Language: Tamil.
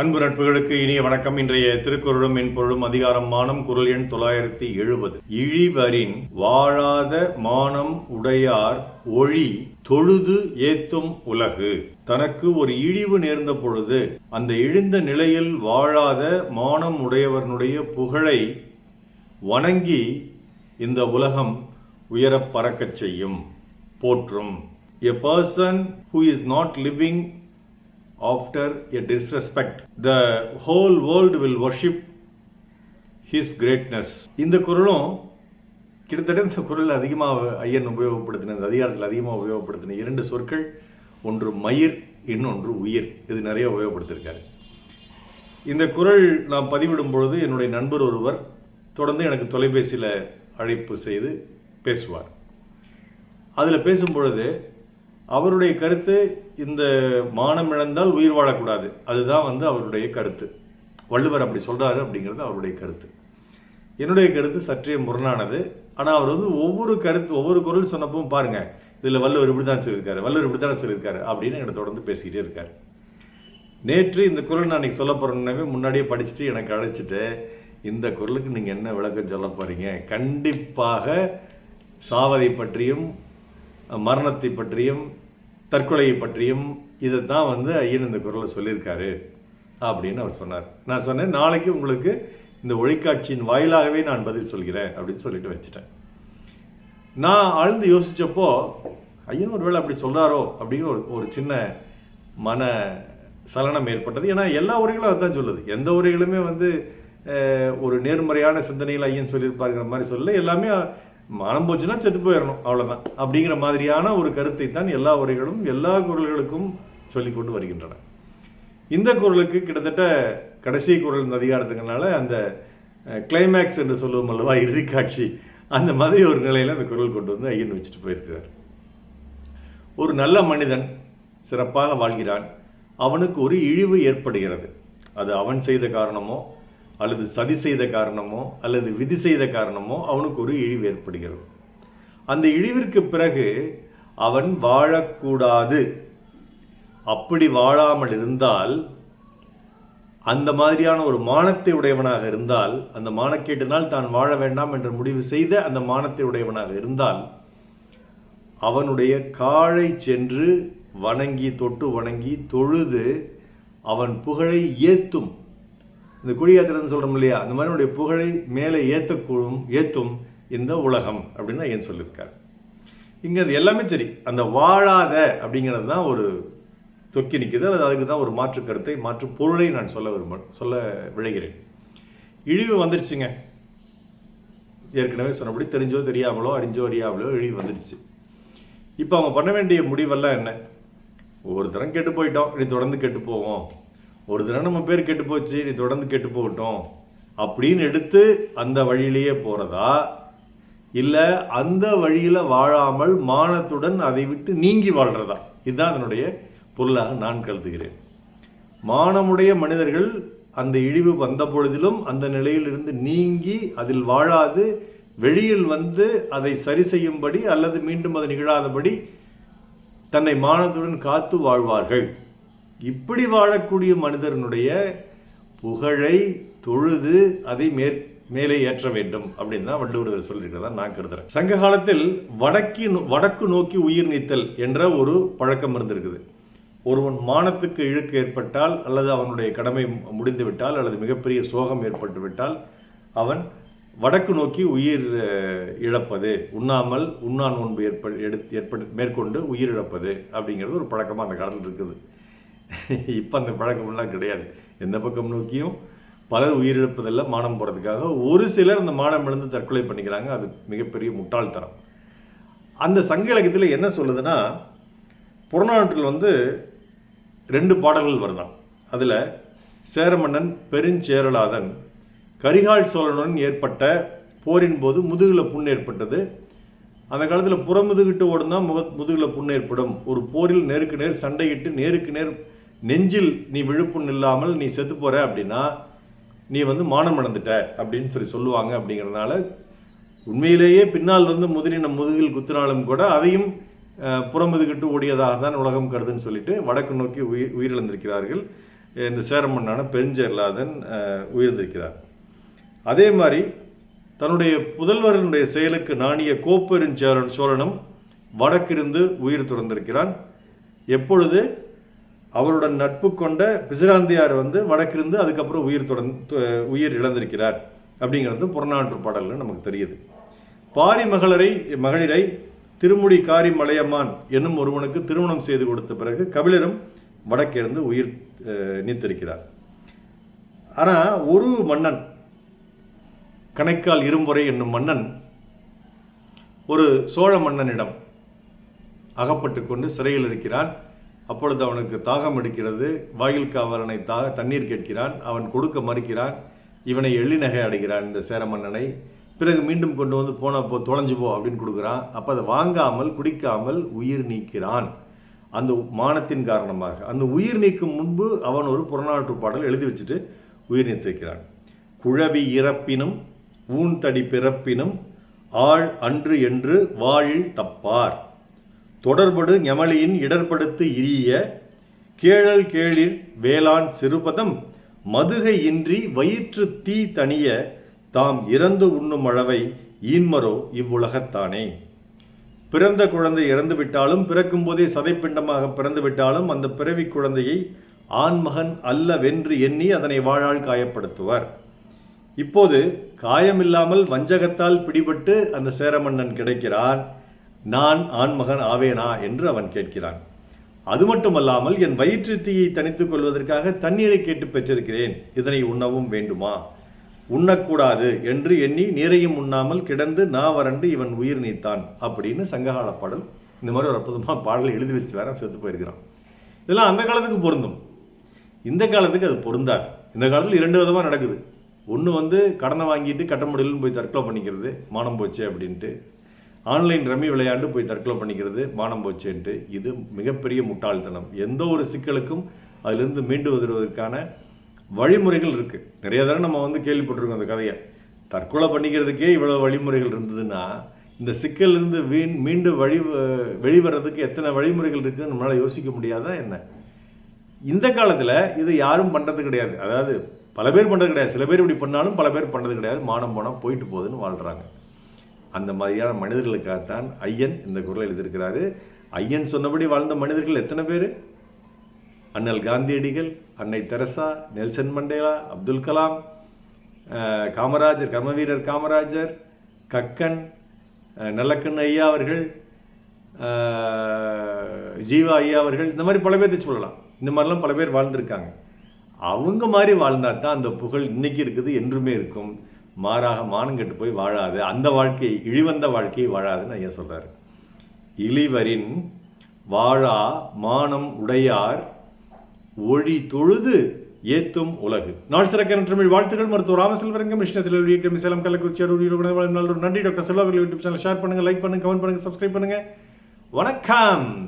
அன்பு நட்புகளுக்கு இனிய வணக்கம். இன்றைய திருக்குறளும் மென்பொருளும் அதிகாரம் மானம் குரல் எண் தொள்ளாயிரத்தி எழுபது. இழிவரின் வாழாத மானம் உடையார் ஒழி தொழுது ஏத்தும் உலகு. தனக்கு ஒரு இழிவு நேர்ந்த பொழுது அந்த இழிந்த நிலையில் வாழாத மானம் உடையவனுடைய புகழை வணங்கி இந்த உலகம் உயரப் பறக்கச் செய்யும். போற்றும். A person who is not living after a disrespect the whole world will worship his greatness. இந்த குரலும் கிட்டத்தட்ட இந்த குரல் அதிகமாக ஐயன் உபயோகப்படுத்தின அதிகாரத்தில் அதிகமாக உபயோகப்படுத்தின இரண்டு சொற்கள் ஒன்று மயிர் இன்னொன்று உயிர். இது நிறைய உபயோகப்படுத்தியிருக்காரு. இந்த குரல் நான் பதிவிடும் பொழுது என்னுடைய நண்பர் ஒருவர் தொடர்ந்து எனக்கு தொலைபேசியில் அழைப்பு செய்து பேசுவார். அதில் பேசும்பொழுது அவருடைய கருத்து இந்த மானம் இழந்தால் உயிர் வாழக்கூடாது. அதுதான் வந்து அவருடைய கருத்து. வள்ளுவர் அப்படி சொல்கிறாரு அப்படிங்கிறது அவருடைய கருத்து. என்னுடைய கருத்து சற்றே முரணானது. ஆனால் அவர் வந்து ஒவ்வொரு கருத்து ஒவ்வொரு குரல் சொன்னப்பவும் பாருங்கள் இதில் வள்ளுவர் இப்படி தான் சொல்லியிருக்காரு வள்ளுவர் இப்படி தான் சொல்லியிருக்காரு அப்படின்னு என்னை தொடர்ந்து பேசிக்கிட்டே இருக்கார். நேற்று இந்த குரல் நான் அன்றைக்கி சொல்ல போறேன்னாவே முன்னாடியே படிச்சுட்டு எனக்கு அழைச்சிட்டு இந்த குரலுக்கு நீங்கள் என்ன விளக்கம் சொல்ல போகிறீங்க கண்டிப்பாக சாவதை பற்றியும் மரணத்தை பற்றியும் தற்கொலையை பற்றியும் இதை தான் வந்து ஐயன் இந்த குரலை சொல்லியிருக்காரு அப்படின்னு அவர் சொன்னார். நான் சொன்னேன் நாளைக்கு உங்களுக்கு இந்த ஒளிக்காட்சியின் வாயிலாகவே நான் பதில் சொல்கிறேன் அப்படின்னு சொல்லிட்டு வச்சுட்டேன். நான் ஆழ்ந்து யோசிச்சப்போ ஐயன் ஒருவேளை அப்படி சொல்கிறாரோ அப்படின்னு ஒரு ஒரு சின்ன மன சலனம் ஏற்பட்டது. ஏன்னா எல்லா உரைகளும் அதுதான் சொல்லுது. எந்த உரைகளுமே வந்து ஒரு நேர்மறையான சிந்தனையில் ஐயன் சொல்லியிருப்பாருங்கிற மாதிரி சொல்லல. எல்லாமே மனம் போச்சுன்னா செத்து போயிடணும் அவ்வளோதான் அப்படிங்கிற மாதிரியான ஒரு கருத்தை தான் எல்லா உரைகளும் எல்லா குரல்களுக்கும் சொல்லிக் கொண்டு வருகின்றன. இந்த குரலுக்கு கிட்டத்தட்ட கடைசி குரல் இந்த அதிகாரத்துக்குனால அந்த கிளைமேக்ஸ் என்று சொல்லுவோம் அல்லவா இறுதி காட்சி அந்த மாதிரி ஒரு நிலையில அந்த குரல் கொண்டு வந்து ஐயன் வச்சுட்டு போயிருக்கிறார். ஒரு நல்ல மனிதன் சிறப்பாக வாழ்கிறான். அவனுக்கு ஒரு இழிவு ஏற்படுகிறது. அது அவன் செய்த காரணமோ அல்லது சதி செய்த காரணமோ அல்லது விதி செய்த காரணமோ அவனுக்கு ஒரு இழிவு ஏற்படுகிறது. அந்த இழிவிற்கு பிறகு அவன் வாழக்கூடாது. அப்படி வாழாமல் இருந்தால் அந்த மாதிரியான ஒரு மானத்தை உடையவனாக இருந்தால் அந்த மானக்கேட்டினால் தான் வாழ வேண்டாம் என்று முடிவு செய்த அந்த மானத்தை உடையவனாக இருந்தால் அவனுடைய காலை சென்று வணங்கி தொட்டு வணங்கி தொழுது அவன் புகழை ஏத்தும். இந்த குடியேற்றுறதுன்னு சொல்கிறோம் இல்லையா? அந்த மாதிரி புகழை மேலே ஏற்றக்கூடும் ஏற்றும் இந்த உலகம் அப்படின்னு ஏன் சொல்லியிருக்காரு. இங்கே அது எல்லாமே சரி. அந்த வாழாத அப்படிங்கிறது தான் ஒரு தொக்கி நிற்குது அல்லது அதுக்கு தான் ஒரு மாற்று கருத்தை மாற்று பொருளை நான் சொல்ல விரும்ப சொல்ல விழைகிறேன். இழிவு வந்துருச்சுங்க. ஏற்கனவே சொன்னபடி தெரிஞ்சோ தெரியாமலோ அறிஞ்சோ அறியாமலோ இழிவு வந்துடுச்சு இப்போ அவங்க பண்ண வேண்டிய முடிவெல்லாம் என்ன? ஒரு தரம் கெட்டு போயிட்டோம். இனி தொடர்ந்து கெட்டு போவோம். ஒரு தடவை நம்ம பேர் கெட்டு போச்சு நீ தொடர்ந்து கெட்டு போகட்டும் அப்படின்னு எடுத்து அந்த வழியிலேயே போகிறதா இல்லை அந்த வழியில் வாழாமல் மானத்துடன் அதை விட்டு நீங்கி வாழ்கிறதா இதுதான் அதனுடைய பொருளாக நான் கருதுகிறேன். மானமுடைய மனிதர்கள் அந்த இழிவு வந்த பொழுதிலும் அந்த நிலையிலிருந்து நீங்கி அதில் வாழாது வெளியில் வந்து அதை சரி செய்யும்படி அல்லது மீண்டும் அது நிகழாதபடி தன்னை மானத்துடன் காத்து வாழ்வார்கள். இப்படி வாழக்கூடிய மனிதனுடைய புகழை தொழுது அதை மேற் மேலே ஏற்ற வேண்டும் அப்படின்னு தான் வள்ளுவர் சொல்லியிருக்கிறதா நான் கருதுறேன். சங்க காலத்தில் வடக்கி வடக்கு நோக்கி உயிர் நீத்தல் என்ற ஒரு பழக்கம் இருந்திருக்குது. ஒருவன் மானத்துக்கு இழுக்கு ஏற்பட்டால் அல்லது அவனுடைய கடமை முடிந்துவிட்டால் அல்லது மிகப்பெரிய சோகம் ஏற்பட்டுவிட்டால் அவன் வடக்கு நோக்கி உயிர் இழப்பது உண்ணாமல் உண்ணா நோன்பு ஏற்ப எடுத்து ஏற்படு மேற்கொண்டு உயிரிழப்பது அப்படிங்கிறது ஒரு பழக்கமாக அந்த காலத்தில் இருக்குது. இப்போ அந்த பழக்கமெல்லாம் கிடையாது. எந்த பக்கம் நோக்கியும் பலர் உயிரிழப்பதெல்லாம் மானம் போகிறதுக்காக ஒரு சிலர் அந்த மானம் இழந்து தற்கொலை பண்ணிக்கிறாங்க. அது மிகப்பெரிய முட்டாள்தனம். அந்த சங்க இலக்கியத்தில் என்ன சொல்லுதுன்னா புறநானூற்றில் வந்து ரெண்டு பாடல்கள் வருதான். அதில் சேரமன்னன் பெருஞ்சேரலாதன் கரிகால் சோழனுடன் ஏற்பட்ட போரின் போது முதுகில் புண் ஏற்பட்டது. அந்த காலத்தில் புறமுதுகிட்டு ஓடுனா முக முதுகில் புண் ஏற்படும். ஒரு போரில் நேருக்கு நேர் சண்டையிட்டு நேருக்கு நேர் நெஞ்சில் நீ விழுப்புண் இல்லாமல் நீ செத்து போற அப்படின்னா நீ வந்து மானம் இழந்துட்ட அப்படின்னு சொல்லி சொல்லுவாங்க அப்படிங்கிறதுனால உண்மையிலேயே பின்னால் வந்து முதிரின முதுகில் குத்தினாலும் கூட அதையும் புறமுதுகிட்டு ஓடியதாக தான் உலகம் கருதுன்னு சொல்லிட்டு வடக்கு நோக்கி உயிர் உயிரிழந்திருக்கிறார்கள். இந்த சேரமன்னான பெருஞ்செயலாதன் அஹ், உயர்ந்திருக்கிறார். அதே மாதிரி தன்னுடைய புதல்வரனுடைய செயலுக்கு நாணிய கோப்பெருஞ்சேரன் சோழனும் வடக்கிருந்து உயிர் துறந்திருக்கிறான். எப்பொழுது? அவருடன் நட்பு கொண்ட பிசிராந்தியார் வந்து வடக்கிருந்து அதுக்கப்புறம் உயிர் தொடர்ந்து உயிர் இழந்திருக்கிறார் அப்படிங்கிறது புறநானூற்று பாடல்கள் நமக்கு தெரியுது. பாரி மகளரை மகளிரை திருமுடி காரி மலையம்மான் என்னும் ஒருவனுக்கு திருமணம் செய்து கொடுத்த பிறகு கபிலரும் வடக்கிருந்து உயிர் நீத்திருக்கிறார். ஆனால் ஒரு மன்னன் கணைக்கால் இரும்புரை என்னும் மன்னன் ஒரு சோழ மன்னனிடம் அகப்பட்டு கொண்டு சிறையில் இருக்கிறான். அப்பொழுது அவனுக்கு தாகம் எடுக்கிறது. வாயில் காவலனை தாக தண்ணீர் கேட்கிறான். அவன் கொடுக்க மறுக்கிறான். இவனை எள்ளி நகை அடைகிறான் இந்த சேர மன்னனை பிறகு மீண்டும் கொண்டு வந்து போன போ தொலைஞ்சு போ அப்படின்னு கொடுக்குறான். அப்போ அதை வாங்காமல் குடிக்காமல் உயிர் நீக்கிறான். அந்த மானத்தின் காரணமாக. அந்த உயிர் நீக்கும் முன்பு அவன் ஒரு புறநானூற்று பாடல் எழுதி வச்சுட்டு உயிர் நீத்திருக்கிறான் குழவி இறப்பினும் ஊன்தடி பிறப்பினும் ஆள் அன்று என்று வாழில் தப்பார். தொடர்படு ஞமலியின் இடர்படுத்து இரிய கேழல் கேளிர் வேளாண் சிறுபதம் மதுகை இன்றி வயிற்று தீ தணிய தாம் இறந்து உண்ணும் அளவை ஈன்மரோ இவ்வுலகத்தானே. பிறந்த குழந்தை இறந்து விட்டாலும் பிறக்கும் போதே சதைப்பிண்டமாக பிறந்து விட்டாலும் அந்த பிறவி குழந்தையை ஆண்மகன் அல்ல வென்று எண்ணி அதனை வாழால் காயப்படுத்துவர். இப்போது காயமில்லாமல் வஞ்சகத்தால் பிடிபட்டு அந்த சேரமன்னன் கிடைக்கிறான். நான் ஆண்மகன் ஆவேனா என்று அவன் கேட்கிறான். அது மட்டுமல்லாமல் என் வயிற்று தீயை தணித்துக் கொள்வதற்காக தண்ணீரை கேட்டு பெற்றிருக்கிறேன். இதனை உண்ணவும் வேண்டுமா? உண்ணக்கூடாது என்று எண்ணி நீரையும் உண்ணாமல் கிடந்து நா வறண்டு இவன் உயிர் நீத்தான் அப்படின்னு சங்ககால பாடல் இந்த மாதிரி ஒரு அற்புதமாக பாடலை எழுதி வச்சு வேற செத்து போயிருக்கிறான். இதெல்லாம் அந்த காலத்துக்கு பொருந்தும். இந்த காலத்துக்கு அது பொருந்தாது. இந்த காலத்தில் இரண்டு விதமாக நடக்குது. ஒன்று வந்து கடனை வாங்கிட்டு கட்ட முடியலன்னு போய் தற்கொலை பண்ணிக்கிறது மானம் போச்சு அப்படின்ட்டு. ஆன்லைன் ரம்மி விளையாண்டு போய் தற்கொலை பண்ணிக்கிறது மானம் போச்சேன்ட்டு இது மிகப்பெரிய முட்டாள்தனம். எந்த ஒரு சிக்கலுக்கும் அதிலிருந்து மீண்டு வருவதற்கான வழிமுறைகள் இருக்குது நிறைய தடவை நம்ம வந்து கேள்விப்பட்டிருக்கோம் அந்த கதையை. தற்கொலை பண்ணிக்கிறதுக்கே இவ்வளோ வழிமுறைகள் இருந்ததுன்னா இந்த சிக்கலிருந்து வீண் மீண்டு வழி வெளிவரதுக்கு எத்தனை வழிமுறைகள் இருக்குதுன்னு நம்மளால் யோசிக்க முடியாதா என்ன? இந்த காலத்தில் இது யாரும் பண்ணுறது கிடையாது. அதாவது பல பேர் பண்ணுறது கிடையாது. சில பேர் இப்படி பண்ணாலும் பல பேர் பண்ணுறது கிடையாது. மானம் போனால் போயிட்டு போகுதுன்னு வாழ்கிறாங்க அந்த மாதிரியான மனிதர்களுக்காகத்தான் ஐயன் இந்த குரலை எழுதியிருக்கிறாரு. ஐயன் சொன்னபடி வாழ்ந்த மனிதர்கள் எத்தனை பேர்? அண்ணல் காந்தியடிகள் அன்னை Teresa Nelson Mandela Abdul Kalam Kamarajar கர்மவீரர் Kamarajar Kakkan Nallakannu ஐயா அவர்கள் ஜீவா ஐயா அவர்கள் இந்த மாதிரி பல பேர்த்தை சொல்லலாம். இந்த மாதிரிலாம் பல பேர் வாழ்ந்திருக்காங்க. அவங்க மாதிரி வாழ்ந்தால் தான் அந்த புகழ் இன்னைக்கு இருக்குது என்றுமே இருக்கும். மாறாக மானங்கெட்டு போய் வாழாது. அந்த வாழ்க்கை இழிவந்த வாழ்க்கையை வாழாதுன்னு ஐயா சொல்கிறார் இழிவரின் வாழா மானம் உடையார் ஒழி தொழுது ஏத்தும் உலகு. நாள் சிறக்கிற தமிழ் வாழ்த்துக்கள் மருத்துவர் ராமசெல்வரங்கம் கிருஷ்ணத்தில் வீட்டு சேலம் கள்ளக்குறிச்சி அரூர் நன்றி. டாக்டர் செல்வாக்கள் யூடியூப் சேனல் ஷேர் பண்ணுங்கள் லைக் பண்ணுங்கள் கமெண்ட் பண்ணுங்கள் சப்ஸ்கிரைப் பண்ணுங்கள் வணக்கம்!